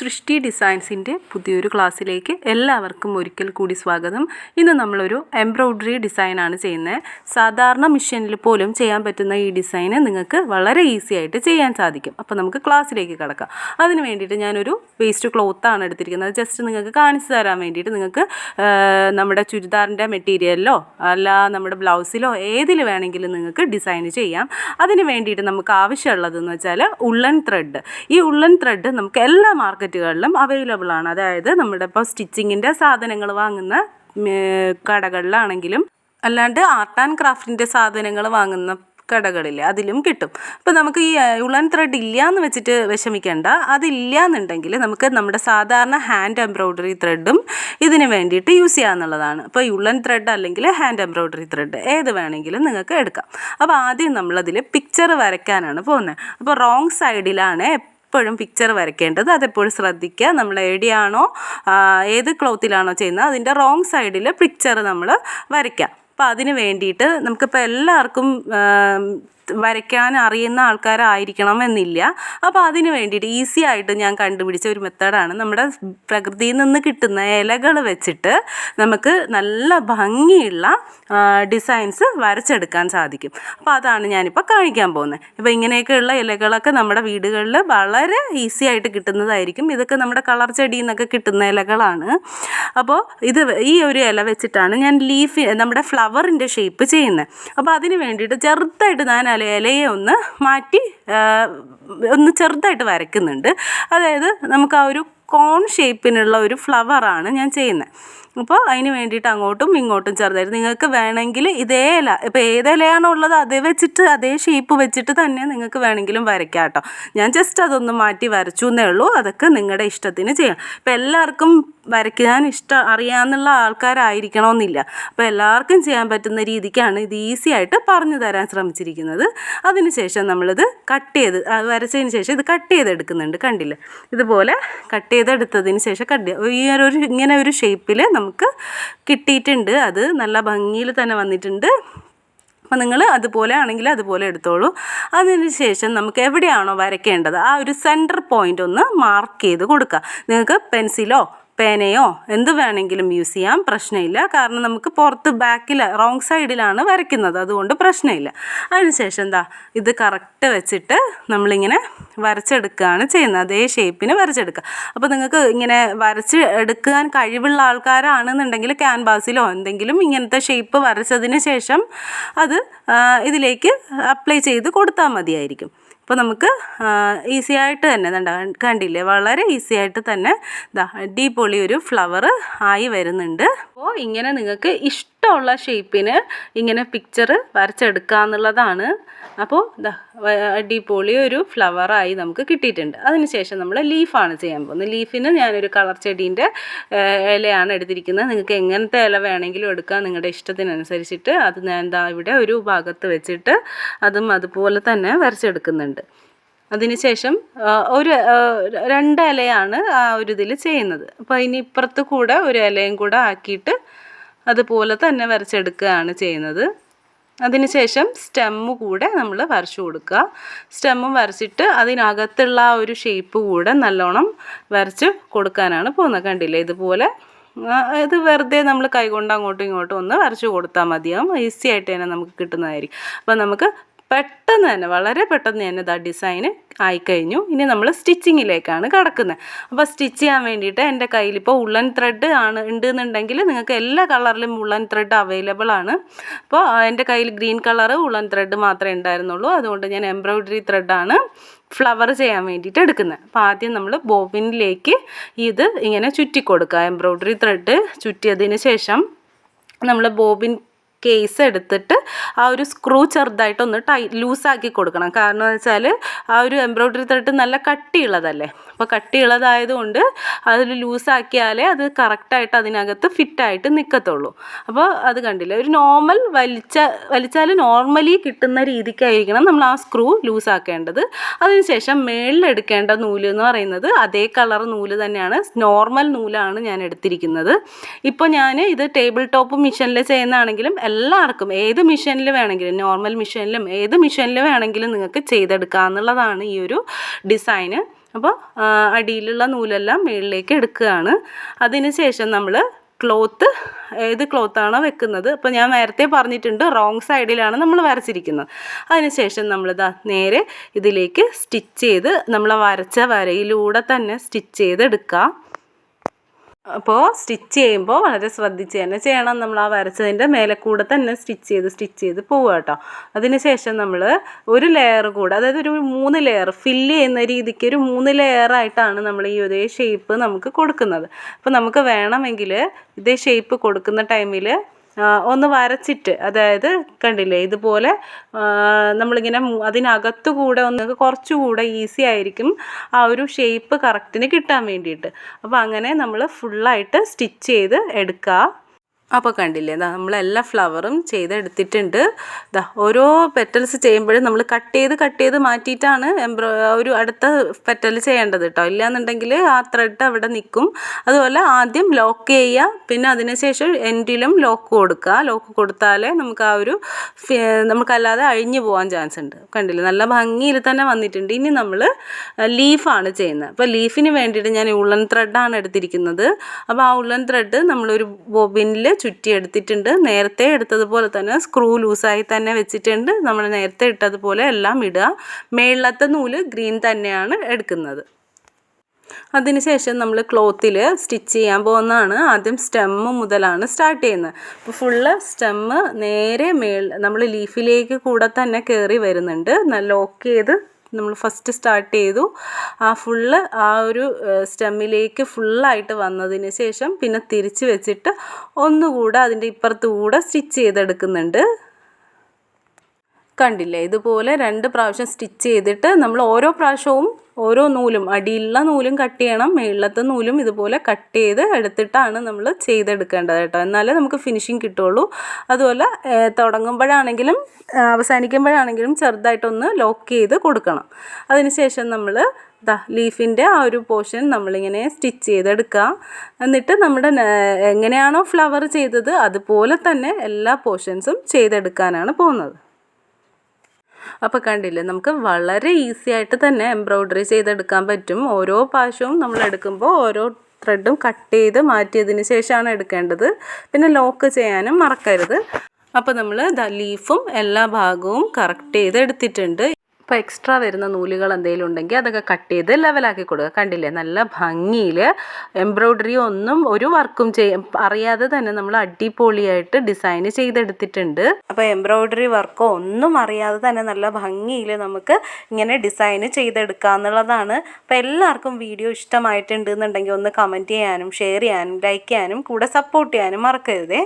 സൃഷ്ടി ഡിസൈൻസിന്റെ പുതിയൊരു ക്ലാസ്സിലേക്ക് എല്ലാവർക്കും ഒരിക്കൽ കൂടി സ്വാഗതം. ഇന്ന് നമ്മളൊരു എംബ്രോയ്ഡറി ഡിസൈനാണ് ചെയ്യുന്നത്. സാധാരണ മെഷീനിൽ പോലും ചെയ്യാൻ പറ്റുന്ന ഈ ഡിസൈൻ നിങ്ങൾക്ക് വളരെ ഈസി ആയിട്ട് ചെയ്യാൻ സാധിക്കും. അപ്പോൾ നമുക്ക് ക്ലാസ്സിലേക്ക് കിടക്കാം. അതിന് വേണ്ടിയിട്ട് ഞാനൊരു വേസ്റ്റ് ക്ലോത്താണ് എടുത്തിരിക്കുന്നത്. ജസ്റ്റ് നിങ്ങൾക്ക് കാണിച്ചു തരാൻ വേണ്ടിയിട്ട് നിങ്ങൾക്ക് നമ്മുടെ ചുരിദാറിന്റെ മെറ്റീരിയലിലോ അല്ല നമ്മുടെ ബ്ലൗസിലോ ഏതിൽ വേണമെങ്കിലും നിങ്ങൾക്ക് ഡിസൈൻ ചെയ്യാം. അതിന് വേണ്ടിയിട്ട് നമുക്ക് ആവശ്യമുള്ളതെന്ന് വെച്ചാൽ ഉള്ളൻ ത്രെഡ് ഈ ഉള്ളൻ ത്രെഡ് നമുക്ക് എല്ലാ മാർക്കറ്റുകളിലും അവൈലബിൾ ആണ്. അതായത് നമ്മുടെ ഇപ്പോൾ സ്റ്റിച്ചിങ്ങിന്റെ സാധനങ്ങൾ വാങ്ങുന്ന കടകളിലാണെങ്കിലും അല്ലാണ്ട് ആർട്ട് ആൻഡ് ക്രാഫ്റ്റിന്റെ സാധനങ്ങൾ വാങ്ങുന്ന കടകളിൽ അതിലും കിട്ടും. അപ്പോൾ നമുക്ക് ഈ ഉളൻ ത്രെഡ് ഇല്ല എന്ന് വെച്ചിട്ട് വിഷമിക്കേണ്ട. അതില്ല എന്നുണ്ടെങ്കിൽ നമുക്ക് നമ്മുടെ സാധാരണ ഹാൻഡ് എംബ്രോയ്ഡറി ത്രെഡും ഇതിന് വേണ്ടിയിട്ട് യൂസ് ചെയ്യാമെന്നുള്ളതാണ് അപ്പോൾ ഈ ഉള്ളൻ ത്രെഡ് അല്ലെങ്കിൽ ഹാൻഡ് എംബ്രോയ്ഡറി ത്രെഡ് ഏത് വേണമെങ്കിലും നിങ്ങൾക്ക് എടുക്കാം. അപ്പോൾ ആദ്യം നമ്മളതിൽ പിക്ചർ വരയ്ക്കാനാണ് പോകുന്നത്. അപ്പോൾ റോങ് സൈഡിലാണ് എപ്പോഴും പിക്ചർ വരയ്ക്കേണ്ടത് അതെപ്പോഴും ശ്രദ്ധിക്കുക. നമ്മൾ എവിടെയാണോ ഏത് ക്ലോത്തിലാണോ ചെയ്യുന്നത് അതിന്റെ റോങ് സൈഡിൽ പിക്ചർ നമ്മൾ വരയ്ക്കുക. അപ്പോൾ അതിന് വേണ്ടിയിട്ട് നമുക്കിപ്പോൾ എല്ലാവർക്കും വരയ്ക്കാൻ അറിയുന്ന ആൾക്കാരായിരിക്കണം എന്നില്ല അപ്പോൾ അതിന് വേണ്ടിയിട്ട് ഈസി ആയിട്ട് ഞാൻ കണ്ടുപിടിച്ച ഒരു മെത്തേഡാണ്. നമ്മുടെ പ്രകൃതിയിൽ നിന്ന് കിട്ടുന്ന ഇലകൾ വെച്ചിട്ട് നമുക്ക് നല്ല ഭംഗിയുള്ള ഡിസൈൻസ് വരച്ചെടുക്കാൻ സാധിക്കും. അപ്പോൾ അതാണ് ഞാനിപ്പോൾ കാണിക്കാൻ പോകുന്നത്. ഇപ്പോൾ ഇങ്ങനെയൊക്കെയുള്ള ഇലകളൊക്കെ നമ്മുടെ വീടുകളിൽ വളരെ ഈസി ആയിട്ട് കിട്ടുന്നതായിരിക്കും. ഇതൊക്കെ നമ്മുടെ കളർ ചെടിയിൽ നിന്നൊക്കെ കിട്ടുന്ന ഇലകളാണ്. അപ്പോൾ ഇത് ഈ ഒരു ഇല വെച്ചിട്ടാണ് ഞാൻ ലീഫ് നമ്മുടെ ഫ്ലവറിന്റെ ഷേപ്പ് ചെയ്യുന്നത്. അപ്പോൾ അതിന് വേണ്ടിയിട്ട് ചെറുതായിട്ട് ഞാൻ ഇല ഇലയെ ഒന്ന് മാറ്റി ഒന്ന് ചെറുതായിട്ട് വരയ്ക്കുന്നുണ്ട്. അതായത് നമുക്ക് ആ ഒരു കോൺ ഷേപ്പിനുള്ള ഒരു ഫ്ലവറാണ് ഞാൻ ചെയ്യുന്നത് അപ്പോൾ അതിന് വേണ്ടിയിട്ട് അങ്ങോട്ടും ഇങ്ങോട്ടും ചേർത്തായിരുന്നു നിങ്ങൾക്ക് വേണമെങ്കിൽ ഇതേ ഇല ഇപ്പോൾ ഏതിലയാണോ ഉള്ളത് അതേ വെച്ചിട്ട് അതേ ഷേപ്പ് വെച്ചിട്ട് തന്നെ നിങ്ങൾക്ക് വേണമെങ്കിലും വരയ്ക്കാം കേട്ടോ. ഞാൻ ജസ്റ്റ് അതൊന്ന് മാറ്റി വരച്ചു എന്നേ ഉള്ളൂ. അതൊക്കെ നിങ്ങളുടെ ഇഷ്ടത്തിന് ചെയ്യാം. അപ്പോൾ എല്ലാവർക്കും വരയ്ക്കാൻ ഇഷ്ടം അറിയാമെന്നുള്ള ആൾക്കാരായിരിക്കണമെന്നില്ല. അപ്പോൾ എല്ലാവർക്കും ചെയ്യാൻ പറ്റുന്ന രീതിക്കാണ് ഇത് ഈസി ആയിട്ട് പറഞ്ഞു തരാൻ ശ്രമിച്ചിരിക്കുന്നത്. അതിനുശേഷം നമ്മളിത് കട്ട് ചെയ്ത് വരച്ചതിന് ശേഷം ഇത് കട്ട് ചെയ്തെടുക്കുന്നുണ്ട് കണ്ടില്ലേ? ഇതുപോലെ കട്ട് ചെയ്തെടുത്തതിന് ശേഷം കട്ട് ഈ ഒരു ഇങ്ങനെ ഒരു ഷേപ്പിൽ നമുക്ക് കിട്ടിയിട്ടുണ്ട്. അത് നല്ല ഭംഗിയിൽ തന്നെ വന്നിട്ടുണ്ട്. അപ്പം നിങ്ങൾ അതുപോലെ ആണെങ്കിൽ അതുപോലെ എടുത്തോളൂ. അതിന് ശേഷം നമുക്ക് എവിടെയാണോ വരയ്ക്കേണ്ടത് ആ ഒരു സെന്റർ പോയിന്റ് ഒന്ന് മാർക്ക് ചെയ്ത് കൊടുക്കുക. നിങ്ങൾക്ക് പെൻസിലോ പേനയോ എന്ത് വേണമെങ്കിലും യൂസ് ചെയ്യാം പ്രശ്നമില്ല. കാരണം നമുക്ക് പുറത്ത് ബാക്കിൽ റോങ് സൈഡിലാണ് വരയ്ക്കുന്നത്. അതുകൊണ്ട് പ്രശ്നമില്ല. അതിനുശേഷം എന്താ ഇത് കറക്റ്റ് വെച്ചിട്ട് നമ്മളിങ്ങനെ വരച്ചെടുക്കുകയാണ് ചെയ്യുന്നത്. അതേ ഷേപ്പിന് വരച്ചെടുക്കുക. അപ്പോൾ നിങ്ങൾക്ക് ഇങ്ങനെ വരച്ച് എടുക്കാൻ കഴിവുള്ള ആൾക്കാരാണെന്നുണ്ടെങ്കിൽ ക്യാൻവാസിലോ എന്തെങ്കിലും ഇങ്ങനത്തെ ഷേപ്പ് വരച്ചതിന് ശേഷം അത് ഇതിലേക്ക് അപ്ലൈ ചെയ്ത് കൊടുത്താൽ മതിയായിരിക്കും. അപ്പോൾ നമുക്ക് ഈസി ആയിട്ട് തന്നെ കണ്ട കണ്ടില്ലേ? വളരെ ഈസി ആയിട്ട് തന്നെ അടിപൊളി ഒരു ഫ്ലവർ ആയി വരുന്നുണ്ട്. അപ്പോൾ ഇങ്ങനെ നിങ്ങൾക്ക് ഇഷ്ടമുള്ള ഷേപ്പിന് ഇങ്ങനെ പിക്ചർ വരച്ചെടുക്കുക എന്നുള്ളതാണ്. അപ്പോൾ അടിപൊളി ഒരു ഫ്ലവറായി നമുക്ക് കിട്ടിയിട്ടുണ്ട്. അതിനുശേഷം നമ്മൾ ലീഫാണ് ചെയ്യാൻ പോകുന്നത്. ലീഫിന് ഞാനൊരു കളർ ചെടീന്റെ ഇലയാണ് എടുത്തിരിക്കുന്നത്. നിങ്ങൾക്ക് എങ്ങനത്തെ ഇല വേണമെങ്കിലും എടുക്കാം. നിങ്ങളുടെ ഇഷ്ടത്തിനനുസരിച്ചിട്ട് അത് ഞാൻ എന്താ ഇവിടെ ഒരു ഭാഗത്ത് വെച്ചിട്ട് അതും അതുപോലെ തന്നെ വരച്ചെടുക്കുന്നുണ്ട്. അതിനുശേഷം ഒരു രണ്ട് ഇലയാണ് ആ ഒരു ഇതിൽ ചെയ്യുന്നത്. അപ്പോൾ അതിന് ഇപ്പുറത്ത് കൂടെ ഒരു ഇലയും കൂടെ ആക്കിയിട്ട് അതുപോലെ തന്നെ വരച്ചെടുക്കുകയാണ് ചെയ്യുന്നത്. അതിനുശേഷം സ്റ്റെമ്മ് കൂടെ നമ്മൾ വരച്ചു കൊടുക്കുക. സ്റ്റെമ്മും വരച്ചിട്ട് അതിനകത്തുള്ള ആ ഒരു ഷേപ്പ് കൂടെ നല്ലോണം വരച്ച് കൊടുക്കാനാണ് പോകുന്നത്. കണ്ടില്ലേ? ഇതുപോലെ ഇത് വെറുതെ നമ്മൾ കൈകൊണ്ട് അങ്ങോട്ടും ഇങ്ങോട്ടും ഒന്ന് വരച്ചു കൊടുത്താൽ മതിയാവും. ഈസി ആയിട്ട് തന്നെ നമുക്ക് കിട്ടുന്നതായിരിക്കും. അപ്പോൾ നമുക്ക് പെട്ടെന്ന് തന്നെ വളരെ പെട്ടെന്ന് തന്നെ ഇതാ ഡിസൈന് ആയിക്കഴിഞ്ഞു. ഇനി നമ്മൾ സ്റ്റിച്ചിങ്ങിലേക്കാണ് കടക്കുന്നത്. അപ്പോൾ സ്റ്റിച്ച് ചെയ്യാൻ വേണ്ടിയിട്ട് എന്റെ കയ്യിൽ ഇപ്പോൾ ഉള്ളൻ ത്രെഡ് ആണ് ഉണ്ടെന്നുണ്ടെങ്കിൽ നിങ്ങൾക്ക് എല്ലാ കളറിലും ഉള്ളൻ ത്രെഡ് അവൈലബിൾ ആണ്. അപ്പോൾ എന്റെ കയ്യിൽ ഗ്രീൻ കളർ ഉള്ളൻ ത്രെഡ് മാത്രമേ ഉണ്ടായിരുന്നുള്ളൂ. അതുകൊണ്ട് ഞാൻ എംബ്രോയ്ഡറി ത്രെഡാണ് ഫ്ലവർ ചെയ്യാൻ വേണ്ടിയിട്ട് എടുക്കുന്നത്. അപ്പോൾ ആദ്യം നമ്മൾ ബോബിനിലേക്ക് ഇത് ഇങ്ങനെ ചുറ്റി കൊടുക്കുക എംബ്രോയ്ഡറി ത്രെഡ് ചുറ്റിയതിന് ശേഷം നമ്മൾ ബോബിൻ കേസ് എടുത്തിട്ട് ആ ഒരു സ്ക്രൂ ചെറുതായിട്ടൊന്ന് ടൈ ലൂസാക്കി കൊടുക്കണം. കാരണം എന്ന് വെച്ചാൽ ആ ഒരു എംബ്രോയ്ഡറി ത്രെഡ് നല്ല കട്ടിയുള്ളതല്ലേ? അപ്പോൾ കട്ടിയുള്ളതായതുകൊണ്ട് അതിൽ ലൂസാക്കിയാലേ അത് കറക്റ്റായിട്ട് അതിനകത്ത് ഫിറ്റായിട്ട് നിൽക്കത്തുള്ളൂ അപ്പോൾ അത് കണ്ടില്ല? ഒരു നോർമൽ വലിച്ച വലിച്ചാൽ നോർമലി കിട്ടുന്ന രീതിക്കായിരിക്കണം നമ്മൾ ആ സ്ക്രൂ ലൂസാക്കേണ്ടത്. അതിനുശേഷം ശേഷം എടുക്കേണ്ട നൂൽ എന്ന് പറയുന്നത് അതേ കളർ നൂൽ തന്നെയാണ്. നോർമൽ നൂലാണ് ഞാൻ എടുത്തിരിക്കുന്നത്. ഇപ്പോൾ ഞാൻ ഇത് ടേബിൾ ടോപ്പ് മിഷനിൽ ചെയ്യുന്നതാണെങ്കിലും എല്ലാവർക്കും ഏത് മിഷനിൽ വേണമെങ്കിലും നോർമൽ മിഷനിലും ഏത് മിഷനിൽ വേണമെങ്കിലും നിങ്ങൾക്ക് ചെയ്തെടുക്കാം എന്നുള്ളതാണ് ഈ ഒരു ഡിസൈന്. അപ്പോൾ അടിയിലുള്ള നൂലെല്ലാം മുകളിലേക്ക് എടുക്കുകയാണ്. അതിന് ശേഷം നമ്മൾ ക്ലോത്ത് ഏത് ക്ലോത്താണോ വെക്കുന്നത്. അപ്പോൾ ഞാൻ നേരത്തെ പറഞ്ഞിട്ടുണ്ട് റോങ് സൈഡിലാണ് നമ്മൾ വരച്ചിരിക്കുന്നത്. അതിനുശേഷം നമ്മളിതാ നേരെ ഇതിലേക്ക് സ്റ്റിച്ച് ചെയ്ത് നമ്മൾ വരച്ച വരയിലൂടെ തന്നെ സ്റ്റിച്ച് ചെയ്ത് എടുക്കുക അപ്പോൾ സ്റ്റിച്ച് ചെയ്യുമ്പോൾ വളരെ ശ്രദ്ധിച്ച് തന്നെ ചെയ്യണം. നമ്മൾ ആ വരച്ചതിന്റെ മേലെ കൂടെ തന്നെ സ്റ്റിച്ച് ചെയ്ത് സ്റ്റിച്ച് ചെയ്ത് പോവുക കേട്ടോ. അതിന് ശേഷം നമ്മൾ ഒരു ലെയർ കൂടെ അതായത് ഒരു മൂന്ന് ലെയർ ഫില്ല് ചെയ്യുന്ന രീതിക്ക് ഒരു മൂന്ന് ലെയർ ആയിട്ടാണ് നമ്മൾ ഈ ഒരേ ഷേപ്പ് നമുക്ക് കൊടുക്കുന്നത്. അപ്പോൾ നമുക്ക് വേണമെങ്കിൽ ഇതേ ഷേപ്പ് കൊടുക്കുന്ന ടൈമിൽ ഒന്ന് വരച്ചിട്ട് അതായത് കണ്ടില്ലേ ഇതുപോലെ നമ്മളിങ്ങനെ അതിനകത്തു കൂടെ ഒന്ന് കുറച്ചുകൂടെ ഈസി ആയിരിക്കും ആ ഒരു ഷേപ്പ് കറക്റ്റിന് കിട്ടാൻ വേണ്ടിയിട്ട്. അപ്പോൾ അങ്ങനെ നമ്മൾ ഫുള്ളായിട്ട് സ്റ്റിച്ച് ചെയ്ത് എടുക്കുക. അപ്പോൾ കണ്ടില്ലേ ദാ നമ്മളെല്ലാ ഫ്ലവറും ചെയ്തെടുത്തിട്ടുണ്ട്. ദാ ഓരോ പെറ്റൽസ് ചെയ്യുമ്പോഴും നമ്മൾ കട്ട് ചെയ്ത് കട്ട് ചെയ്ത് മാറ്റിയിട്ടാണ് എംബ്രോ ഒരു അടുത്ത പെറ്റൽ ചെയ്യേണ്ടത് കേട്ടോ ഇല്ലയെന്നുണ്ടെങ്കിൽ ആ ത്രെഡ് അവിടെ നിൽക്കും അതുപോലെ ആദ്യം ലോക്ക് ചെയ്യുക പിന്നെ അതിനുശേഷം എൻഡിലും ലോക്ക് കൊടുക്കുക. ലോക്ക് കൊടുത്താലേ നമുക്ക് ആ ഒരു നമുക്കല്ലാതെ അഴിഞ്ഞു പോകാൻ ചാൻസ് ഉണ്ട്. കണ്ടില്ലേ നല്ല ഭംഗിയിൽ തന്നെ വന്നിട്ടുണ്ട്. ഇനി നമ്മൾ ലീഫാണ് ചെയ്യുന്നത്. അപ്പോൾ ലീഫിന് വേണ്ടിയിട്ട് ഞാൻ ഉള്ളൻ ത്രെഡാണ് എടുത്തിരിക്കുന്നത്. അപ്പോൾ ആ ഉള്ളൻ ത്രെഡ് നമ്മളൊരു ബോബിനിൽ ചുറ്റി എടുത്തിട്ടുണ്ട് നേരത്തെ എടുത്തതുപോലെ തന്നെ സ്ക്രൂ ലൂസായി തന്നെ വെച്ചിട്ടുണ്ട്. നമ്മൾ നേരത്തെ ഇട്ടതുപോലെ എല്ലാം ഇടുക. മേളിലത്തെ നൂൽ ഗ്രീൻ തന്നെയാണ് എടുക്കുന്നത്. അതിനുശേഷം നമ്മൾ ക്ലോത്തിൽ സ്റ്റിച്ച് ചെയ്യാൻ പോകുന്നതാണ്. ആദ്യം സ്റ്റെമ്മ് മുതലാണ് സ്റ്റാർട്ട് ചെയ്യുന്നത്. അപ്പോൾ ഫുള്ള് സ്റ്റെമ്മ് നേരെ മേൾ നമ്മൾ ലീഫിലേക്ക് കൂടെ തന്നെ കയറി വരുന്നുണ്ട്. ലോക്ക് ചെയ്ത് നമ്മൾ ഫസ്റ്റ് സ്റ്റാർട്ട് ചെയ്തു. ആ ഫുള്ള് ആ ഒരു സ്റ്റെമ്മിലേക്ക് ഫുള്ളായിട്ട് വന്നതിന് ശേഷം പിന്നെ തിരിച്ച് വെച്ചിട്ട് ഒന്നുകൂടെ അതിന്റെ ഇപ്പുറത്ത് കൂടെ സ്റ്റിച്ച് ചെയ്തെടുക്കുന്നുണ്ട്. കണ്ടില്ലേ? ഇതുപോലെ രണ്ട് പ്രാവശ്യം സ്റ്റിച്ച് ചെയ്തിട്ട് നമ്മൾ ഓരോ പ്രാവശ്യവും ഓരോ നൂലും അടിയിലുള്ള നൂലും കട്ട് ചെയ്യണം മേളിലത്തെ നൂലും ഇതുപോലെ കട്ട് ചെയ്ത് എടുത്തിട്ടാണ് നമ്മൾ ചെയ്തെടുക്കേണ്ടത് കേട്ടോ. എന്നാലേ നമുക്ക് ഫിനിഷിങ് കിട്ടുള്ളൂ അതുപോലെ തുടങ്ങുമ്പോഴാണെങ്കിലും അവസാനിക്കുമ്പോഴാണെങ്കിലും ചെറുതായിട്ടൊന്ന് ലോക്ക് ചെയ്ത് കൊടുക്കണം. അതിനുശേഷം നമ്മൾ ദാ ലീഫിന്റെ ആ ഒരു പോർഷൻ നമ്മളിങ്ങനെ സ്റ്റിച്ച് ചെയ്തെടുക്കുക. എന്നിട്ട് നമ്മുടെ എങ്ങനെയാണോ ഫ്ലവർ ചെയ്തത് അതുപോലെ തന്നെ എല്ലാ പോർഷൻസും ചെയ്തെടുക്കാനാണ് പോകുന്നത്. അപ്പോൾ കണ്ടില്ലേ നമുക്ക് വളരെ ഈസി ആയിട്ട് തന്നെ എംബ്രോയ്ഡറി ചെയ്തെടുക്കാൻ പറ്റും. ഓരോ പാശവും നമ്മൾ എടുക്കുമ്പോൾ ഓരോ ത്രെഡും കട്ട് ചെയ്ത് മാറ്റിയതിന് ശേഷമാണ് എടുക്കേണ്ടത്. പിന്നെ ലോക്ക് ചെയ്യാനും മറക്കരുത്. അപ്പോൾ നമ്മൾ ലീഫും എല്ലാ ഭാഗവും കറക്റ്റ് ചെയ്ത് എടുത്തിട്ടുണ്ട് ഇപ്പോൾ എക്സ്ട്രാ വരുന്ന നൂലുകൾ എന്തെങ്കിലും ഉണ്ടെങ്കിൽ അതൊക്കെ കട്ട് ചെയ്ത് ലെവലാക്കി കൊടുക്കുക. കണ്ടില്ലേ? നല്ല ഭംഗിയിൽ എംബ്രോയ്ഡറി ഒന്നും ഒരു വർക്കും ചെയ്യ അറിയാതെ തന്നെ നമ്മൾ അടിപൊളിയായിട്ട് ഡിസൈൻ ചെയ്തെടുത്തിട്ടുണ്ട്. അപ്പോൾ എംബ്രോയ്ഡറി വർക്കോ ഒന്നും അറിയാതെ തന്നെ നല്ല ഭംഗിയിൽ നമുക്ക് ഇങ്ങനെ ഡിസൈൻ ചെയ്തെടുക്കുക എന്നുള്ളതാണ്. അപ്പോൾ എല്ലാവർക്കും വീഡിയോ ഇഷ്ടമായിട്ടുണ്ട് എന്നുണ്ടെങ്കിൽ ഒന്ന് കമന്റ് ചെയ്യാനും ഷെയർ ചെയ്യാനും ലൈക്ക് ചെയ്യാനും കൂടെ സപ്പോർട്ട് ചെയ്യാനും മറക്കരുതേ.